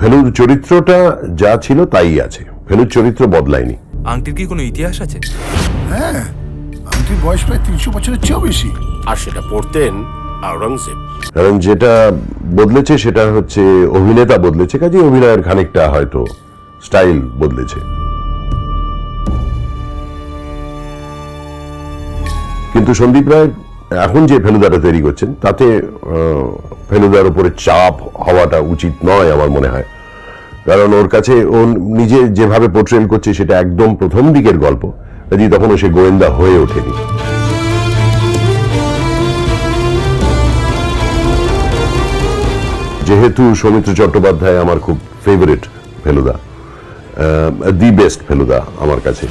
Failure চরিত্রটা যা ছিল তাই আছে। ফেলুর চরিত্র বদলায়নি। আংটির কি কোনো ইতিহাস আছে? হ্যাঁ আংটির বয়স প্রায় তিনশো বছরের চেয়েও বেশি। আর সেটা পড়তেন আওরঙ্গজেব। কারণ যেটা বদলেছে সেটা হচ্ছে অভিনেতা বদলেছে কাজে অভিনয়ের খানিকটা হয়তো স্টাইল বদলেছে। কিন্তু সন্দীপ রায় এখন যে ফেলুদাটা তৈরি করছেন তাতে আহ, ফেলুদার উপরে চাপ হওয়াটা উচিত নয় আমার মনে হয়। কারণ ওর কাছে ও নিজে যেভাবে পোর্ট্রেল করছে সেটা একদম প্রথম দিকের গল্প। কাজে তখনও সে গোয়েন্দা হয়ে ওঠেনি। যেহেতু সৌমিত্র চট্টোপাধ্যায় আমার খুব favourite Feluda the best Feluda আমার কাছে।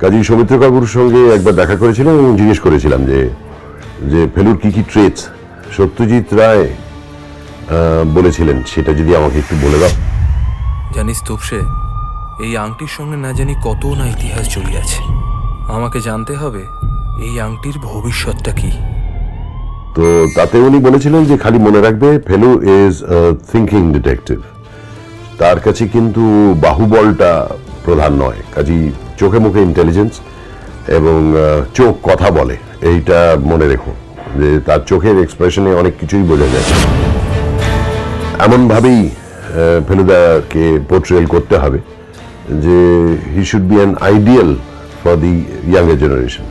কাজী সৌমিত্র কাকুর সঙ্গে একবার দেখা করেছিলাম এবং জিজ্ঞেস করেছিলাম যে যে ফেলুর কি কি ট্রেটস সত্যজিৎ রায় বলেছিলেন সেটা যদি আমাকে একটু বলে দাও। জানিস তোপসে এই আংটির সঙ্গে না জানি কত না ইতিহাস জড়িয়ে আছে। আমাকে জানতে হবে এই আংটির ভবিষ্যৎটা কি। তো তাতে উনি বলেছিলেন যে খালি মনে রাখবে ফেলু ইজ থিঙ্কিং ডিটেকটিভ তার কাছে কিন্তু বাহুবলটা প্রধান নয় কাজী চোখে মুখে ইন্টেলিজেন্স এবং চোখ কথা বলে এইটা মনে রেখো। তার চোখের এক্সপ্রেশনে অনেক কিছুই বোঝা যায়। এমনভাবেই ফেলুদাকে পোর্ট্রেল করতে হবে যে he should be an ideal for the younger generation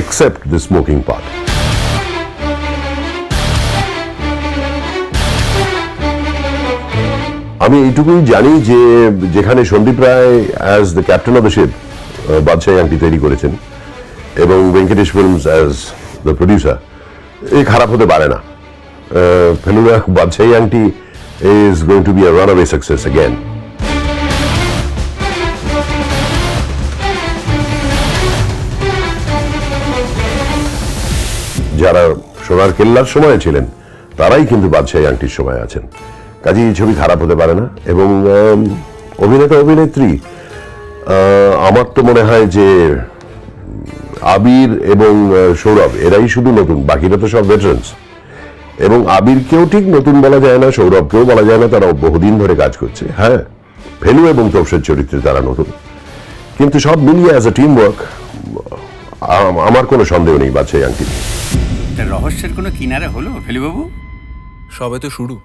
except the smoking part আমি এইটুকুই জানি যে যেখানে Sandip Ray as the captain of the ship Badshahi Angti তৈরি করেছেন, এবং Venkatesh films as the producer এ খারাপ হতে পারে না। Feluda Badshahi Angti is going to be a runaway success again যারা সোনার কেল্লার সময় ছিলেন, তারাই কিন্তু বাদশাহী আংটির সময় আছেন। কাজে, এই ছবি খারাপ হতে পারে না, এবং অভিনেতা, অভিনেত্রী আমার তো মনে হয় যে আবির এবং সৌরভ এরাই শুধু নতুন বাকিরা তো সব ভেটারেন্স এবং আবিরকেও ঠিক নতুন বলা যায় না সৌরভকেও বলা যায় না তারা বহুদিন ধরে কাজ করছে। হ্যাঁ ফেলু এবং তপসের চরিত্রে তারা নতুন। কিন্তু সব মিলিয়ে অ্যাজ এ টিম ওয়ার্ক আমার কোনো সন্দেহ নেই বাদশাহী আংটি রহস্যের কোনো কিনারা হলো ফেলিবাবু সবে তো শুরু।